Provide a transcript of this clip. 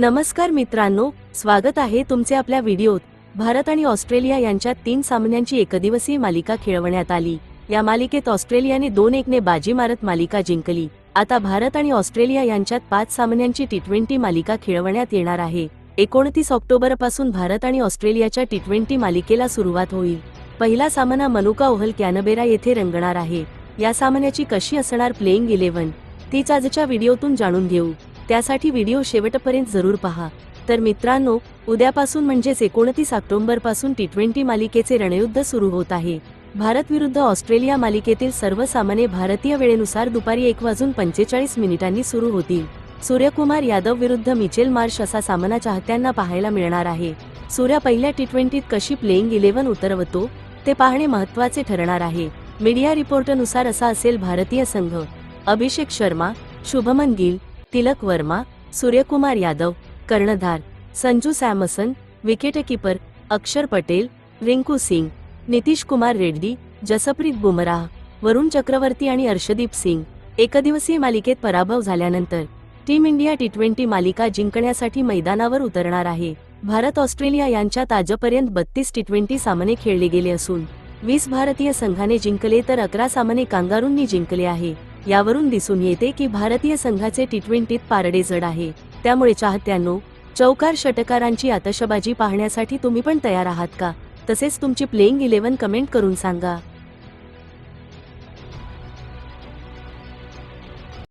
नमस्कार मित्रांनो स्वागत आहे तुमचे आपल्या व्हिडिओत. भारत आणि ऑस्ट्रेलिया यांच्यात तीन सामन्यांची एकदिवसीय मालिका खेळवण्यात आली. या मालिकेत ऑस्ट्रेलियाने दोन एकने बाजी मारत मालिका जिंकली. आता भारत आणि ऑस्ट्रेलिया यांच्यात पाच सामन्यांची टी ट्वेंटी मालिका खेळवण्यात येणार आहे. एकोणतीस ऑक्टोबरपासून भारत आणि ऑस्ट्रेलियाच्या टी ट्वेंटी मालिकेला सुरुवात होईल. पहिला सामना मनुका ओहल कॅनबेरा येथे रंगणार आहे. या सामन्याची कशी असणार प्लेइंग इलेव्हन तीच आजच्या व्हिडिओतून जाणून घेऊ. त्यासाठी व्हिडिओ शेवटपर्यंत जरूर पहा. तर मित्रांनो उद्यापासून म्हणजेच एकोणतीस ऑक्टोबरपासून टी ट्वेंटी मालिकेचे रणयुद्ध सुरू होत आहे. भारत विरुद्ध ऑस्ट्रेलिया मालिकेतील सर्व सामने भारतीय वेळेनुसार दुपारी एक वाजून पंचेचाळीस मिनिटांनी सुरू होतील. सूर्यकुमार यादव विरुद्ध मिचेल मार्श असा सामना चाहत्यांना पाहायला मिळणार आहे. सूर्या पहिल्या टी ट्वेंटीत कशी प्लेइंग इलेव्हन उतरवतो ते पाहणे महत्त्वाचे ठरणार आहे. मीडिया रिपोर्टनुसार असा असेल भारतीय संघ. अभिषेक शर्मा शुभमन गिल तिलक वर्मा सूर्यकुमार यादव कर्णधार संजू सॅमसन विकेटकीपर अक्षर पटेल रिंकू सिंग नितीश कुमार रेड्डी जसप्रीत बुमराह वरुण चक्रवर्ती आणि अर्षदीप सिंग एकदिवसीय मालिकेत पराभव झाल्यानंतर टीम इंडिया टी ट्वेंटी मालिका जिंकण्यासाठी मैदानावर उतरणार आहे. भारत ऑस्ट्रेलिया यांच्यात आजपर्यंत बत्तीस टी ट्वेंटी सामने खेळले गेले असून वीस भारतीय संघाने जिंकले तर अकरा सामने कांगारूंनी जिंकले आहे. यावरून दिसून येते की भारतीय संघाचे टी ट्वेंटीत पारडे जड आहे. त्यामुळे चाहत्यांनो चौकार षटकारांची आतषबाजी पाहण्यासाठी तुम्ही पण तयार आहात का? तसेच तुमची प्लेइंग इलेव्हन कमेंट करून सांगा.